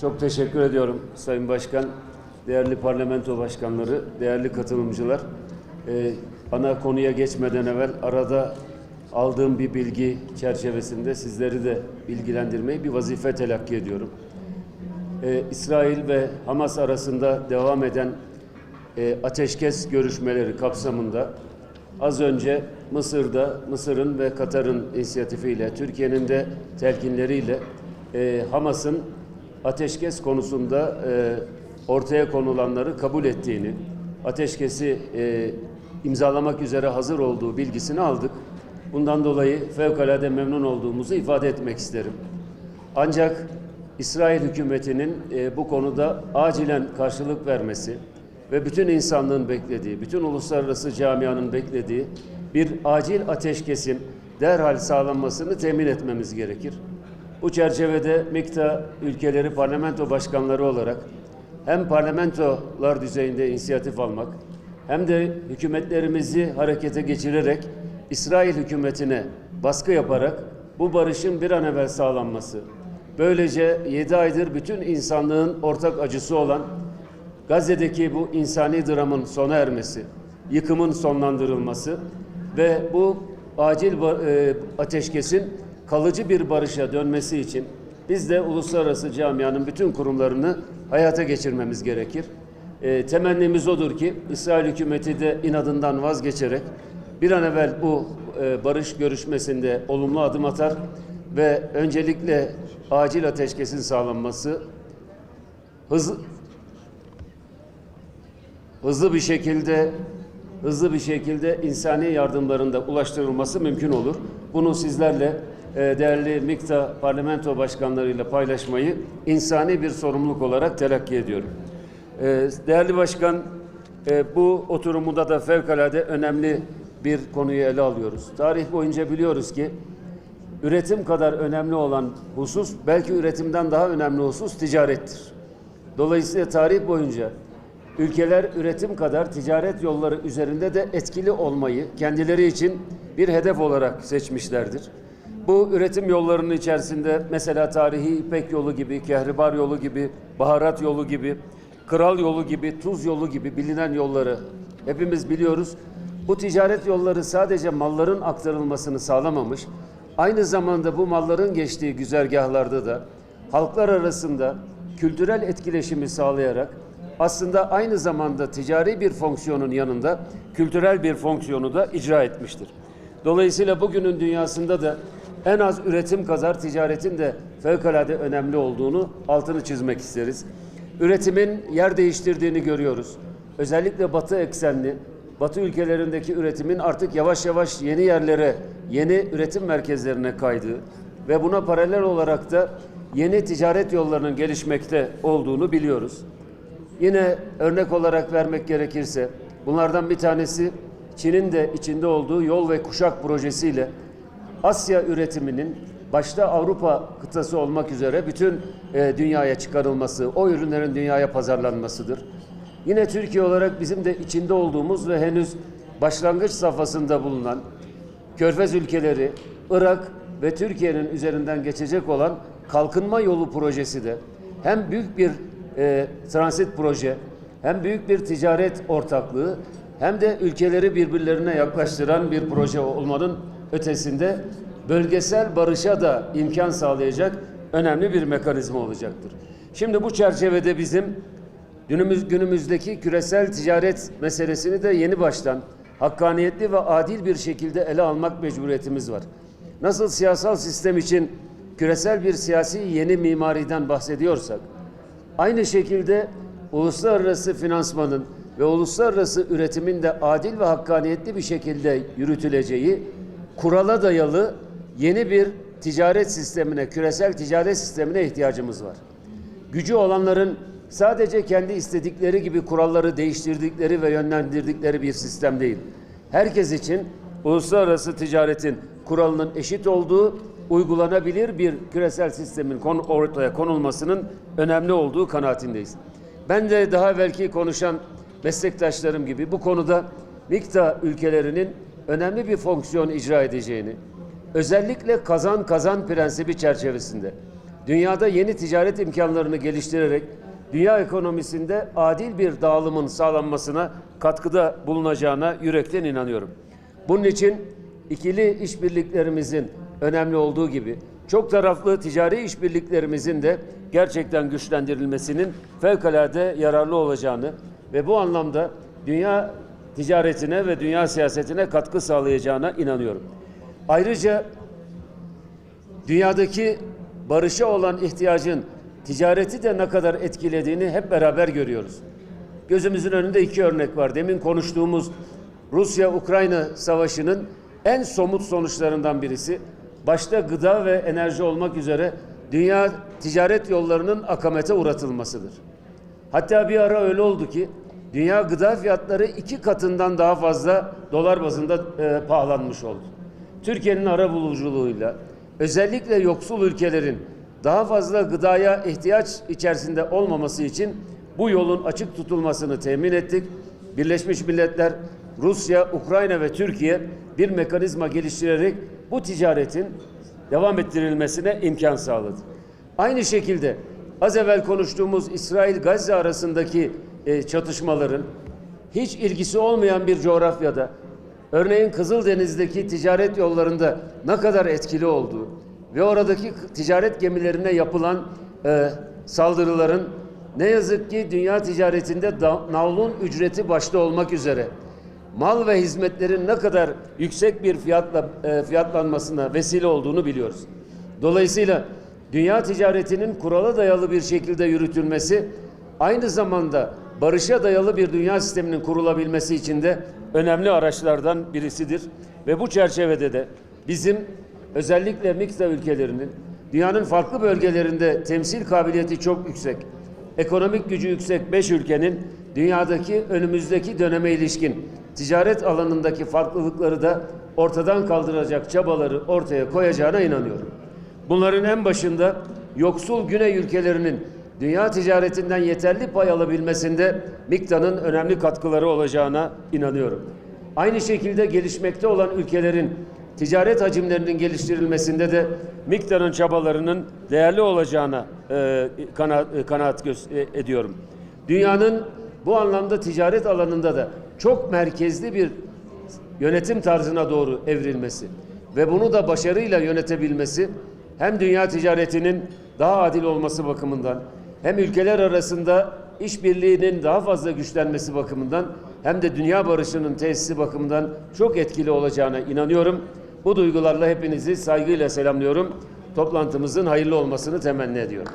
Çok teşekkür ediyorum Sayın Başkan, değerli parlamento başkanları, değerli katılımcılar. Ee, ana konuya geçmeden evvel arada aldığım bir bilgi çerçevesinde sizleri de bilgilendirmeyi bir vazife telakki ediyorum. Ee, İsrail ve Hamas arasında devam eden e, ateşkes görüşmeleri kapsamında az önce Mısır'da, Mısır'ın ve Katar'ın inisiyatifiyle, Türkiye'nin de telkinleriyle e, Hamas'ın ateşkes konusunda e, ortaya konulanları kabul ettiğini, ateşkesi e, imzalamak üzere hazır olduğu bilgisini aldık. Bundan dolayı fevkalade memnun olduğumuzu ifade etmek isterim. Ancak İsrail hükümetinin e, bu konuda acilen karşılık vermesi ve bütün insanlığın beklediği, bütün uluslararası camianın beklediği bir acil ateşkesin derhal sağlanmasını temin etmemiz gerekir. Bu çerçevede MİKTA ülkeleri parlamento başkanları olarak hem parlamentolar düzeyinde inisiyatif almak hem de hükümetlerimizi harekete geçirerek İsrail hükümetine baskı yaparak bu barışın bir an evvel sağlanması, böylece 7 aydır bütün insanlığın ortak acısı olan Gazze'deki bu insani dramın sona ermesi, yıkımın sonlandırılması ve bu acil e, ateşkesin kalıcı bir barışa dönmesi için biz de uluslararası camianın bütün kurumlarını hayata geçirmemiz gerekir. E, temennimiz odur ki İsrail hükümeti de inadından vazgeçerek bir an evvel bu e, barış görüşmesinde olumlu adım atar ve öncelikle acil ateşkesin sağlanması, hızlı hızlı bir şekilde hızlı bir şekilde insani yardımların da ulaştırılması mümkün olur. Bunu sizlerle değerli MİKTA parlamento başkanlarıyla paylaşmayı insani bir sorumluluk olarak telakki ediyorum. E, Değerli başkan, e, bu oturumunda da fevkalade önemli bir konuyu ele alıyoruz. Tarih boyunca biliyoruz ki üretim kadar önemli olan husus, belki üretimden daha önemli husus ticarettir. Dolayısıyla tarih boyunca ülkeler üretim kadar ticaret yolları üzerinde de etkili olmayı kendileri için bir hedef olarak seçmişlerdir. Bu üretim yollarının içerisinde mesela tarihi İpek yolu gibi, Kehribar yolu gibi, Baharat yolu gibi, Kral yolu gibi, Tuz yolu gibi bilinen yolları hepimiz biliyoruz. Bu ticaret yolları sadece malların aktarılmasını sağlamamış, aynı zamanda bu malların geçtiği güzergahlarda da halklar arasında kültürel etkileşimi sağlayarak aslında aynı zamanda ticari bir fonksiyonun yanında kültürel bir fonksiyonu da icra etmiştir. Dolayısıyla bugünün dünyasında da en az üretim kadar ticaretin de fevkalade önemli olduğunu altını çizmek isteriz. Üretimin yer değiştirdiğini görüyoruz. Özellikle batı eksenli, batı ülkelerindeki üretimin artık yavaş yavaş yeni yerlere, yeni üretim merkezlerine kaydığı ve buna paralel olarak da yeni ticaret yollarının gelişmekte olduğunu biliyoruz. Yine örnek olarak vermek gerekirse bunlardan bir tanesi Çin'in de içinde olduğu yol ve kuşak projesiyle Asya üretiminin başta Avrupa kıtası olmak üzere bütün e, dünyaya çıkarılması, o ürünlerin dünyaya pazarlanmasıdır. Yine Türkiye olarak bizim de içinde olduğumuz ve henüz başlangıç safhasında bulunan Körfez ülkeleri, Irak ve Türkiye'nin üzerinden geçecek olan kalkınma yolu projesi de hem büyük bir e, transit proje, hem büyük bir ticaret ortaklığı, hem de ülkeleri birbirlerine yaklaştıran bir proje olmanın ötesinde bölgesel barışa da imkan sağlayacak önemli bir mekanizma olacaktır. Şimdi bu çerçevede bizim günümüz, günümüzdeki küresel ticaret meselesini de yeni baştan hakkaniyetli ve adil bir şekilde ele almak mecburiyetimiz var. Nasıl siyasal sistem için küresel bir siyasi yeni mimariden bahsediyorsak, aynı şekilde uluslararası finansmanın ve uluslararası üretimin de adil ve hakkaniyetli bir şekilde yürütüleceği kurala dayalı yeni bir ticaret sistemine, küresel ticaret sistemine ihtiyacımız var. Gücü olanların sadece kendi istedikleri gibi kuralları değiştirdikleri ve yönlendirdikleri bir sistem değil. Herkes için uluslararası ticaretin kuralının eşit olduğu, uygulanabilir bir küresel sistemin konu- ortaya konulmasının önemli olduğu kanaatindeyiz. Ben de daha evvelki konuşan meslektaşlarım gibi bu konuda mikta ülkelerinin önemli bir fonksiyon icra edeceğini, özellikle kazan kazan prensibi çerçevesinde dünyada yeni ticaret imkanlarını geliştirerek dünya ekonomisinde adil bir dağılımın sağlanmasına katkıda bulunacağına yürekten inanıyorum. Bunun için ikili işbirliklerimizin önemli olduğu gibi çok taraflı ticari işbirliklerimizin de gerçekten güçlendirilmesinin fevkalade yararlı olacağını ve bu anlamda dünya ticaretine ve dünya siyasetine katkı sağlayacağına inanıyorum. Ayrıca dünyadaki barışa olan ihtiyacın ticareti de ne kadar etkilediğini hep beraber görüyoruz. Gözümüzün önünde iki örnek var. Demin konuştuğumuz Rusya-Ukrayna savaşının en somut sonuçlarından birisi başta gıda ve enerji olmak üzere dünya ticaret yollarının akamete uğratılmasıdır. Hatta bir ara öyle oldu ki dünya gıda fiyatları iki katından daha fazla dolar bazında e, pahalanmış oldu. Türkiye'nin ara buluculuğuyla özellikle yoksul ülkelerin daha fazla gıdaya ihtiyaç içerisinde olmaması için bu yolun açık tutulmasını temin ettik. Birleşmiş Milletler, Rusya, Ukrayna ve Türkiye bir mekanizma geliştirerek bu ticaretin devam ettirilmesine imkan sağladı. Aynı şekilde az evvel konuştuğumuz İsrail-Gazze arasındaki e, çatışmaların hiç ilgisi olmayan bir coğrafyada örneğin Kızıldeniz'deki ticaret yollarında ne kadar etkili olduğu ve oradaki ticaret gemilerine yapılan e, saldırıların ne yazık ki dünya ticaretinde da, navlun ücreti başta olmak üzere mal ve hizmetlerin ne kadar yüksek bir fiyatla e, fiyatlanmasına vesile olduğunu biliyoruz. Dolayısıyla dünya ticaretinin kurala dayalı bir şekilde yürütülmesi aynı zamanda barışa dayalı bir dünya sisteminin kurulabilmesi için de önemli araçlardan birisidir ve bu çerçevede de bizim özellikle MİKTA ülkelerinin dünyanın farklı bölgelerinde temsil kabiliyeti çok yüksek, ekonomik gücü yüksek beş ülkenin dünyadaki önümüzdeki döneme ilişkin ticaret alanındaki farklılıkları da ortadan kaldıracak çabaları ortaya koyacağına inanıyorum. Bunların en başında yoksul güney ülkelerinin dünya ticaretinden yeterli pay alabilmesinde MİKTA'nın önemli katkıları olacağına inanıyorum. Aynı şekilde gelişmekte olan ülkelerin ticaret hacimlerinin geliştirilmesinde de MİKTA'nın çabalarının değerli olacağına e, kanaat, e, kanaat e, ediyorum. Dünyanın bu anlamda ticaret alanında da çok merkezli bir yönetim tarzına doğru evrilmesi ve bunu da başarıyla yönetebilmesi hem dünya ticaretinin daha adil olması bakımından hem ülkeler arasında işbirliğinin daha fazla güçlenmesi bakımından hem de dünya barışının tesisi bakımından çok etkili olacağına inanıyorum. Bu duygularla hepinizi saygıyla selamlıyorum. Toplantımızın hayırlı olmasını temenni ediyorum.